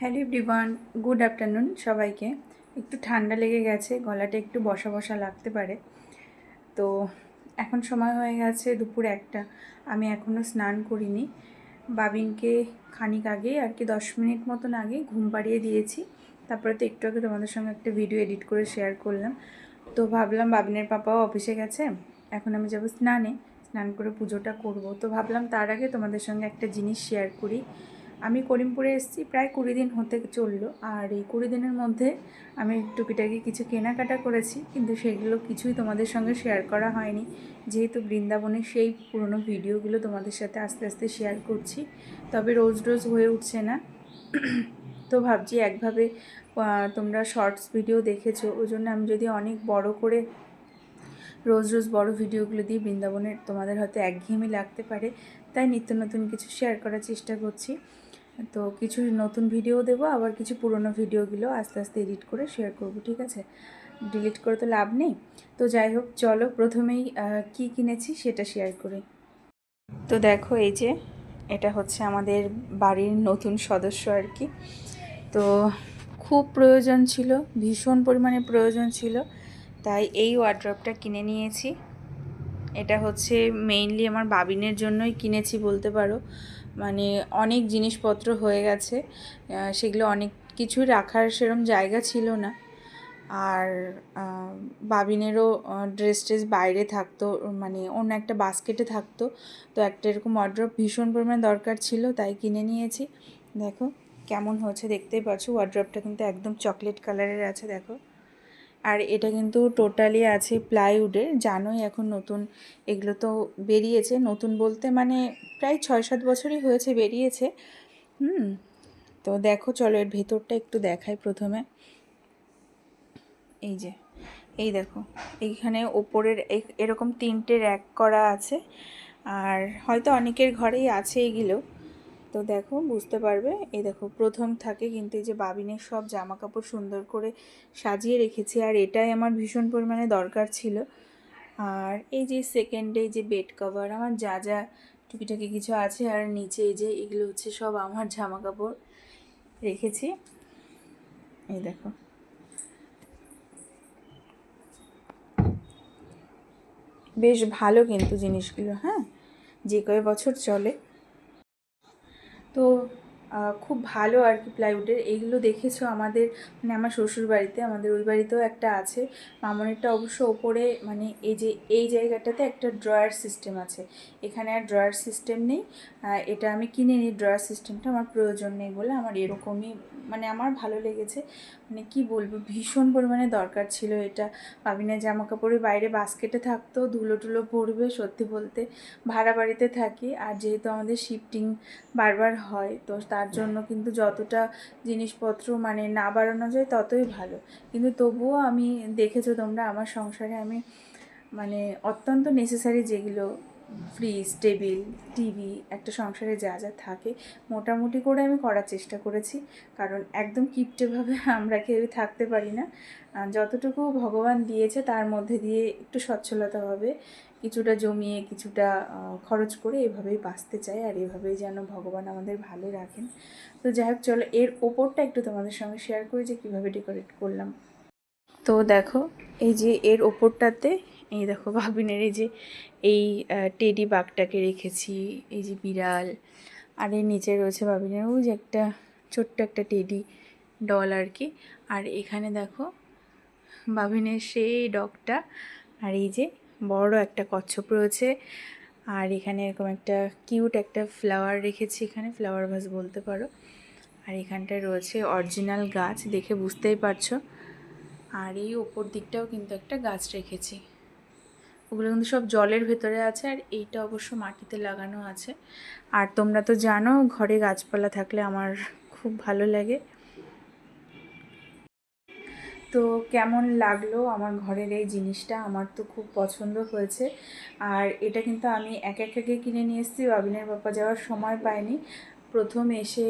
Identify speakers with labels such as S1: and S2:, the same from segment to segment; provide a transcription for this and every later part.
S1: Hello everyone, good afternoon সবাইকে। একটু ঠান্ডা লেগে গেছে, গলাটা একটু বসা বসা লাগতে পারে। তো এখন সময় হয়ে গেছে দুপুর একটা, আমি এখনও স্নান করিনি। বাবিনকে খানিক আগে আর কি দশ মিনিট মতন আগে ঘুম পাড়িয়ে দিয়েছি। তারপরে তো একটু আগে তোমাদের সঙ্গে একটা ভিডিও এডিট করে শেয়ার করলাম। তো ভাবলাম বাবিনের পাপাও অফিসে গেছে, এখন আমি যাব স্নানে। স্নান করে পুজোটা করব। তো ভাবলাম তার আগে তোমাদের সঙ্গে একটা জিনিস শেয়ার করি। আমি করিমপুরে এসেছি, প্রায় কুড়ি দিন হতে চলল। আর এই কুড়ি দিনের মধ্যে আমি টুকিটাকি কিছু কেনাকাটা করেছি, কিন্তু সেগুলো কিছুই তোমাদের সঙ্গে শেয়ার করা হয়নি। যেহেতু বৃন্দাবনের সেই পুরনো ভিডিওগুলো তোমাদের সাথে আস্তে আস্তে শেয়ার করছি, তবে রোজ রোজ হয়ে উঠছে না। তো ভাবছি একভাবে তোমরা শর্টস ভিডিও দেখেছ ওই জন্য আমি যদি অনেক বড় করে রোজ রোজ বড় ভিডিওগুলো দিয়ে বৃন্দাবনের তোমাদের হয়তো একঘেয়েমি লাগতে পারে, তাই নিত্য নতুন কিছু শেয়ার করার চেষ্টা করছি। তো কিছু নতুন ভিডিও দেবো, আবার কিছু পুরনো ভিডিওগুলো আস্তে আস্তে এডিট করে শেয়ার করব, ঠিক আছে? ডিলিট করে তো লাভ নেই। তো যাই হোক, চলো প্রথমেই কি কিনেছি সেটা শেয়ার করি। তো দেখো এই যে, এটা হচ্ছে আমাদের বাড়ির নতুন সদস্য আর কি। তো খুব প্রয়োজন ছিল, ভীষণ পরিমাণে প্রয়োজন ছিল। তাই এই ওয়ার্ড্রপটা কিনে নিয়েছি। এটা হচ্ছে মেইনলি আমার বাবিনের জন্যই কিনেছি বলতে পারো। মানে অনেক জিনিসপত্র হয়ে গেছে সেগুলো অনেক কিছুই রাখার সেরম জায়গা ছিল না। আর বাবিনেরও ড্রেস ট্রেস বাইরে থাকতো মানে অন্য একটা বাস্কেটে থাকতো। তো একটা এরকম ওয়ার্ড্রপ ভীষণ পরিমাণে দরকার ছিল, তাই কিনে নিয়েছি। দেখো কেমন হচ্ছে দেখতেই পাচ্ছ ওয়ার্ড্রপটা কিন্তু একদম চকলেট কালারের আছে, দেখো। আর এটা কিন্তু টোটালি আছে প্লাইউডের জানোই এখন নতুন, এগুলো তো বেরিয়েছে। নতুন বলতে মানে প্রায় ছয় সাত বছরই হয়েছে বেরিয়েছে। হুম, তো দেখো, চলো এর ভেতরটা একটু দেখাই প্রথমে। এই যে, এই দেখো, এইখানে ওপরের এরকম তিনটে র্যাক করা আছে। আর হয়তো অনেকের ঘরেই আছে এগুলো। তো দেখো, বুঝতে পারবে? এই দেখো, প্রথম থাকে কিন্তু এই যে বাবিনের সব জামা কাপড় সুন্দর করে সাজিয়ে রেখেছি, আর এটাই আমার ভীষণ পরিমাণে দরকার ছিল। আর এই যে সেকেন্ডে যে বেড কভার আমার যা যা টুকিটাকি কিছু আছে, আর নিচে এই যে এগুলো হচ্ছে সব আমার জামা কাপড় রেখেছি। এই দেখো। বেশ ভালো কিন্তু জিনিসগুলো হ্যাঁ? যে কয় বছর চলে। তো খুব ভালো আর কি প্লাইউডের এইগুলো দেখেছ আমাদের মানে আমার শ্বশুর বাড়িতে আমাদের ওই বাড়িতেও একটা আছে। মামনেরটা অবশ্য ওপরে মানে এই যে, এই জায়গাটাতে একটা ড্রয়ার সিস্টেম আছে। এখানে আর ড্রয়ার সিস্টেম নেই। এটা আমি কিনে নিই ড্রয়ার সিস্টেমটা আমার প্রয়োজন নেই বলে আমার এরকমই মানে আমার ভালো লেগেছে। মানে কি বলব, ভীষণ পরিমাণে দরকার ছিল এটা। পাবিনের জামা কাপড়ের বাইরে বাস্কেটে থাকতো ধুলো টুলো পড়বে সত্যি বলতে। ভাড়া বাড়িতে থাকি আর যেহেতু আমাদের শিফটিং বারবার হয়, তো তার জন্য কিন্তু যতটা জিনিসপত্র মানে না বাড়ানো যায় ততই ভালো। কিন্তু তবুও আমি দেখেছ তোমরা আমার সংসারে আমি মানে অত্যন্ত নেসেসারি যেগুলো ফ্রিজ টেবিল টিভি একটা সংসারে যা যা থাকে মোটামুটি করে আমি করার চেষ্টা করেছি। কারণ একদম কিপটেভাবে আমরা কেউ থাকতে পারি না। যতটুকু ভগবান দিয়েছে তার মধ্যে দিয়ে একটু সচ্ছলতাভাবে কিছুটা জমিয়ে কিছুটা খরচ করে এভাবেই বাঁচতে চাই আর এভাবেই যেন ভগবান আমাদের ভালো রাখেন। তো যাই হোক, চলো এর ওপরটা একটু তোমাদের সঙ্গে শেয়ার করি যে কীভাবে ডেকোরেট করলাম। তো দেখো, এই যে এর ওপরটাতে এই দেখো, ভাবিনের এই যে এই টেডি বাঘটাকে রেখেছি, এই যে বিড়াল। আর এর নিচে রয়েছে ভাবিনের ওই যে একটা ছোট্ট একটা টেডি ডল আর কি। আর এখানে দেখো বাবিনের সেই ডগটা। আর এই যে বড় একটা কচ্ছপ রয়েছে। আর এখানে এরকম একটা কিউট একটা ফ্লাওয়ার রেখেছি এখানে, ফ্লাওয়ার ভাস বলতে পারো। আর এখানটায় রয়েছে অরিজিনাল গাছ, দেখে বুঝতেই পারছ। আর এই ওপর দিকটাও কিন্তু একটা গাছ রেখেছি। ওগুলো কিন্তু সব জলের ভেতরে আছে আর এইটা অবশ্য মাটিতে লাগানো আছে। আর তোমরা তো জানো, ঘরে গাছপালা থাকলে আমার খুব ভালো লাগে। তো কেমন লাগল আমার ঘরের এই জিনিসটা? আমার তো খুব পছন্দ হয়েছে। আর এটা কিন্তু আমি এক এক কিনে নিয়ে এসেছি, বাবিনের বাবা যাওয়ার সময় পাইনি। প্রথম এসে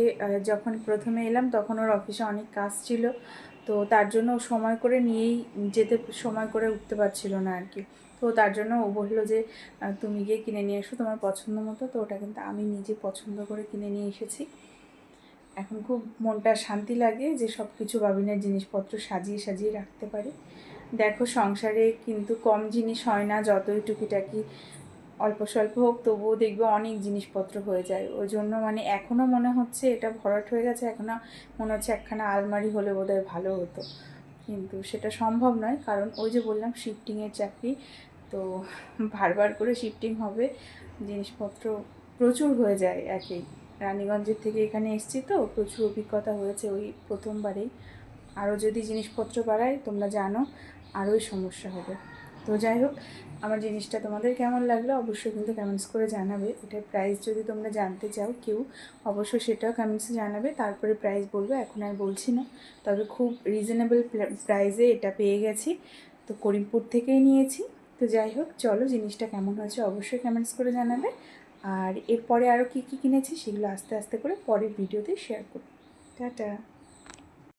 S1: যখন প্রথমে এলাম তখন ওর অফিসে অনেক কাজ ছিল। তো তার জন্য সময় করে নিয়েই যেতে, সময় করে উঠতে পারছিল না আর কি। তো তার জন্য ও বলল যে তুমি গিয়ে কিনে নিয়ে এসো তোমার পছন্দ মতো। তো ওটা কিন্তু আমি নিজে পছন্দ করে কিনে নিয়ে এসেছি। এখন খুব মনটা শান্তি লাগে যে সব কিছু বাবিনের জিনিসপত্র সাজিয়ে সাজিয়ে রাখতে পারি। দেখো সংসারে কিন্তু কম জিনিস হয় না, যতই টুকিটাকি অল্প স্বল্প হোক, তবুও দেখবে অনেক জিনিসপত্র হয়ে যায়। ওই জন্য মানে এখনও মনে হচ্ছে এটা ভরাট হয়ে গেছে এখনও মনে হচ্ছে একখানা আলমারি হলে বোধহয় ভালো হতো। কিন্তু সেটা সম্ভব নয়, কারণ ওই যে বললাম শিফটিংয়ের চাকরি তো বারবার করে শিফটিং হবে, জিনিসপত্র প্রচুর হয়ে যায় একেই রানীগঞ্জের থেকে এখানে এসেছি তো, প্রচুর অভিজ্ঞতা হয়েছে ওই প্রথমবারেই। আরও যদি জিনিসপত্র বাড়ায়, তোমরা জানো আরোই সমস্যা হবে। তো যাই হোক, আমার জিনিসটা তোমাদের কেমন লাগল অবশ্যই কিন্তু কমেন্টস করে জানাবে। এটার প্রাইস যদি তোমরা জানতে চাও কেউ, অবশ্যই সেটাও কমেন্টসে জানাবে। তারপরে প্রাইস বলব, এখন আর বলছি না। তবে খুব রিজনেবল প্রাইসে এটা পেয়ে গেছি। তো করিমপুর থেকেই নিয়েছি। তো যাই হোক, চলো জিনিসটা কেমন হয়েছে অবশ্যই কমেন্টস করে জানাবে। আর এরপরে আরও কী কী কিনেছি সেগুলো আস্তে আস্তে করে পরের ভিডিওতে শেয়ার করব। টাটা।